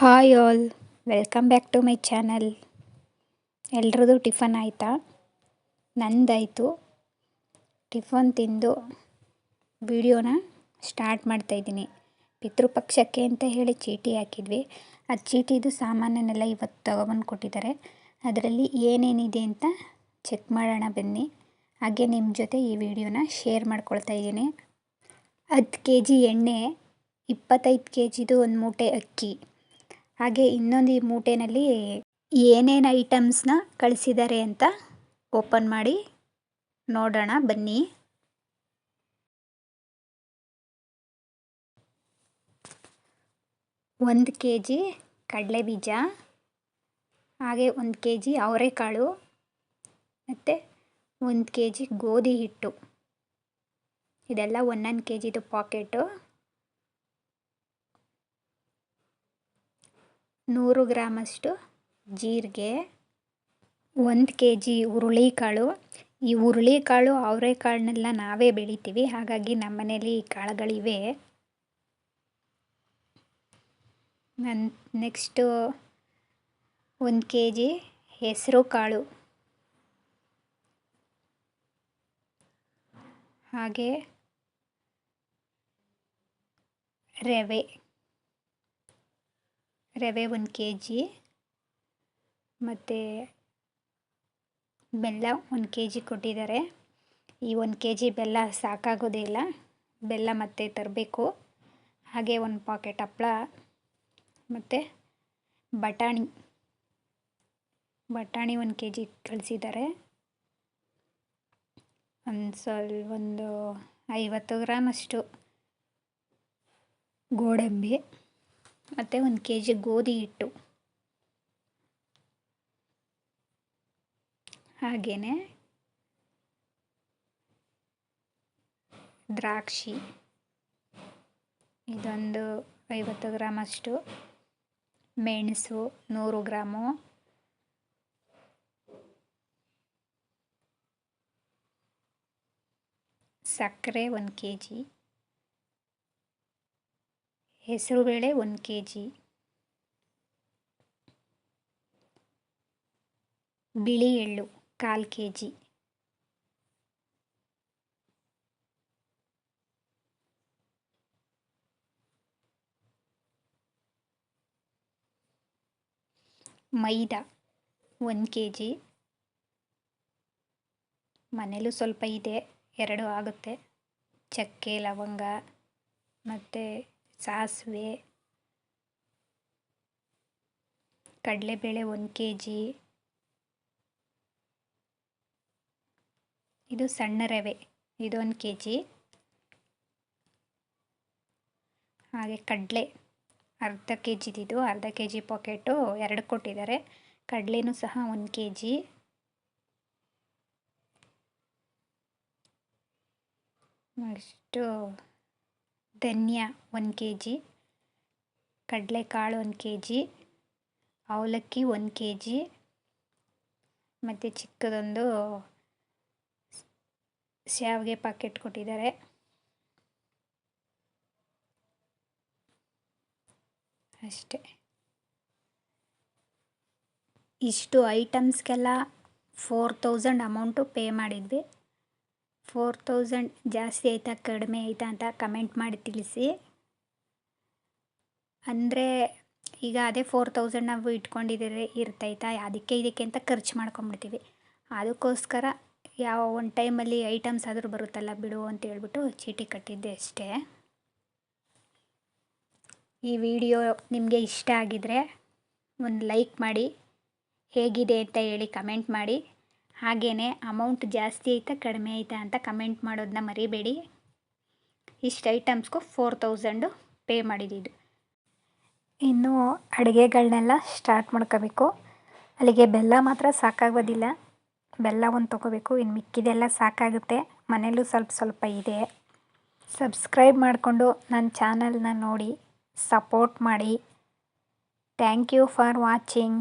Hi all. Welcome back to my channel. ಎಲ್ರದ್ದು tiffin ಆಯಿತಾ? ನಂದಾಯಿತು. Tiffin ತಿಂದು ವಿಡಿಯೋನ ಸ್ಟಾರ್ಟ್ ಮಾಡ್ತಾಯಿದ್ದೀನಿ ಪಿತೃಪಕ್ಷಕ್ಕೆ ಅಂತ ಹೇಳಿ ಚೀಟಿ ಹಾಕಿದ್ವಿ. ಆ ಚೀಟಿದು ಸಾಮಾನನ್ನೆಲ್ಲ ಇವತ್ತು ತಗೊಬಂದು ಕೊಟ್ಟಿದ್ದಾರೆ. ಅದರಲ್ಲಿ ಏನೇನಿದೆ ಅಂತ ಚೆಕ್ ಮಾಡೋಣ ಬನ್ನಿ. ಹಾಗೆ ನಿಮ್ಮ ಜೊತೆ ಈ ವಿಡಿಯೋನ ಶೇರ್ ಮಾಡ್ಕೊಳ್ತಾ ಇದ್ದೀನಿ. ಹತ್ತು ಕೆ ಜಿ ಎಣ್ಣೆ, ಇಪ್ಪತ್ತೈದು ಕೆ ಜಿದು ಒಂದು ಮೂಟೆ ಅಕ್ಕಿ. ಹಾಗೆ ಇನ್ನೊಂದು ಈ ಮೂಟೆನಲ್ಲಿ ಏನೇನು ಐಟಮ್ಸ್ನ ಕಳಿಸಿದ್ದಾರೆ ಅಂತ ಓಪನ್ ಮಾಡಿ ನೋಡೋಣ, ಬನ್ನಿ. ಒಂದು ಕೆ ಜಿ ಕಡಲೆ ಬೀಜ ಹಾಗೆ ಒಂದು ಕೆ ಜಿ ಅವರೆಕಾಳು, ಮತ್ತು ಒಂದು ಕೆ ಜಿ ಗೋಧಿ ಹಿಟ್ಟು. ಇದೆಲ್ಲ ಒಂದೊಂದು ಕೆ ಜಿದು ಪಾಕೆಟು. ನೂರು ಗ್ರಾಮಷ್ಟು ಜೀರಿಗೆ, ಒಂದು ಕೆ ಜಿ ಹುರುಳಿಕಾಳು. ಈ ಹುರುಳಿಕಾಳು ಅವರೆಕಾಳನ್ನೆಲ್ಲ ನಾವೇ ಬೆಳಿತೀವಿ. ಹಾಗಾಗಿ ನಮ್ಮನೇಲಿ ಈ ಕಾಳುಗಳಿವೆ. ನನ್ನ ನೆಕ್ಸ್ಟು ಒಂದು ಕೆ ಜಿ ಹೆಸರು ಕಾಳು. ಹಾಗೆ ರವೆ. ರವೆ ಒಂದು ಕೆ ಜಿ ಮತ್ತು ಬೆಲ್ಲ ಒಂದು ಕೆ ಜಿ ಕೊಟ್ಟಿದ್ದಾರೆ. ಈ ಒಂದು ಕೆ ಜಿ ಬೆಲ್ಲ ಸಾಕಾಗೋದೇ ಇಲ್ಲ. ಬೆಲ್ಲ ಮತ್ತೆ ತರಬೇಕು. ಹಾಗೆ ಒಂದು ಪಾಕೆಟ್ ಹಪ್ಪಳ ಮತ್ತು ಬಟಾಣಿ. ಬಟಾಣಿ ಒಂದು ಕೆ ಜಿ ಕಳಿಸಿದ್ದಾರೆ. ಒಂದು ಸ್ವಲ್ಪ ಒಂದು ಐವತ್ತು ಗ್ರಾಮಷ್ಟು ಗೋಡಂಬಿ. ಮತ್ತು ಒಂದು ಕೆ ಜಿ ಗೋಧಿ ಹಿಟ್ಟು. ಹಾಗೆಯೇ ದ್ರಾಕ್ಷಿ. ಇದೊಂದು ಐವತ್ತು ಗ್ರಾಮಷ್ಟು ಮೆಣಸು ನೂರು ಗ್ರಾಮು. ಸಕ್ಕರೆ ಒಂದು ಕೆ ಜಿ ಹೆಸರುಬೇಳೆ ಒಂದು ಕೆ ಜಿ ಬಿಳಿ ಎಳ್ಳು ಕಾಲು ಕೆ ಜಿ ಮೈದಾ ಒಂದು ಕೆ ಜಿ ಮನೇಲೂ ಸ್ವಲ್ಪ ಇದೆ, ಎರಡು ಆಗುತ್ತೆ. ಚಕ್ಕೆ, ಲವಂಗ, ಮತ್ತು ಸಾಸಿವೆ, ಕಡಲೆಬೇಳೆ ಒಂದು ಕೆ ಜಿ ಇದು ಸಣ್ಣ ರವೆ, ಇದೊಂದು ಕೆ ಜಿ ಹಾಗೆ ಕಡಲೆ, ಅರ್ಧ ಕೆ ಜಿದಿದು ಅರ್ಧ ಕೆ ಜಿ ಪಾಕೆಟು ಎರಡು ಕೊಟ್ಟಿದ್ದಾರೆ. ಕಡಲೆನೂ ಸಹ ಒಂದು ಕೆ ಜಿ ನೆಕ್ಸ್ಟು ಧನ್ಯ ಒಂದು ಕೆ ಜಿ ಕಡಲೆಕಾಳು ಒಂದು ಕೆ ಜಿ ಅವಲಕ್ಕಿ ಒಂದು ಕೆ ಜಿ ಮತ್ತು ಚಿಕ್ಕದೊಂದು ಶಾವಿಗೆ ಪಾಕೆಟ್ ಕೊಟ್ಟಿದ್ದಾರೆ. ಅಷ್ಟೇ. ಇಷ್ಟು ಐಟಮ್ಸ್ಗೆಲ್ಲ ಫೋರ್ ತೌಸಂಡ್ ಅಮೌಂಟು ಪೇ ಮಾಡಿದ್ವಿ. ಫೋರ್ ತೌಸಂಡ್ ಜಾಸ್ತಿ ಆಯಿತಾ, ಕಡಿಮೆ ಆಯಿತಾ ಅಂತ ಕಮೆಂಟ್ ಮಾಡಿ ತಿಳಿಸಿ. ಅಂದರೆ ಈಗ ಅದೇ ಫೋರ್ ತೌಸಂಡ್ ನಾವು ಇಟ್ಕೊಂಡಿದ್ದೀರಿ, ಇರ್ತೈತಾ? ಅದಕ್ಕೆ ಇದಕ್ಕೆ ಅಂತ ಖರ್ಚು ಮಾಡ್ಕೊಂಬಿಡ್ತೀವಿ. ಅದಕ್ಕೋಸ್ಕರ ಯಾವ ಒಂದು ಟೈಮಲ್ಲಿ ಐಟಮ್ಸ್ ಆದರೂ ಬರುತ್ತಲ್ಲ, ಬಿಡು ಅಂತ ಹೇಳ್ಬಿಟ್ಟು ಚೀಟಿ ಕಟ್ಟಿದ್ದೆ ಅಷ್ಟೇ. ಈ ವಿಡಿಯೋ ನಿಮಗೆ ಇಷ್ಟ ಆಗಿದರೆ ಒಂದು ಲೈಕ್ ಮಾಡಿ, ಹೇಗಿದೆ ಅಂತ ಹೇಳಿ ಕಮೆಂಟ್ ಮಾಡಿ. ಹಾಗೆಯೇ ಅಮೌಂಟ್ ಜಾಸ್ತಿ ಐತಾ, ಕಡಿಮೆ ಐತಾ ಅಂತ ಕಮೆಂಟ್ ಮಾಡೋದನ್ನ ಮರಿಬೇಡಿ. ಇಷ್ಟು ಐಟಮ್ಸ್ಗೂ ಫೋರ್ ತೌಸಂಡು ಪೇ ಮಾಡಿದ್ದು ಇನ್ನು ಅಡುಗೆಗಳನ್ನೆಲ್ಲ ಸ್ಟಾರ್ಟ್ ಮಾಡ್ಕೋಬೇಕು. ಅಲ್ಲಿಗೆ ಬೆಲ್ಲ ಮಾತ್ರ ಸಾಕಾಗೋದಿಲ್ಲ. ಬೆಲ್ಲ ಒಂದು ತೊಗೋಬೇಕು ಇನ್ನು ಮಿಕ್ಕಿದೆಲ್ಲ ಸಾಕಾಗುತ್ತೆ. ಮನೇಲೂ ಸ್ವಲ್ಪ ಸ್ವಲ್ಪ ಇದೆ. ಸಬ್ಸ್ಕ್ರೈಬ್ ಮಾಡಿಕೊಂಡು ನನ್ನ ಚಾನಲ್ನ ನೋಡಿ ಸಪೋರ್ಟ್ ಮಾಡಿ. Thank you for watching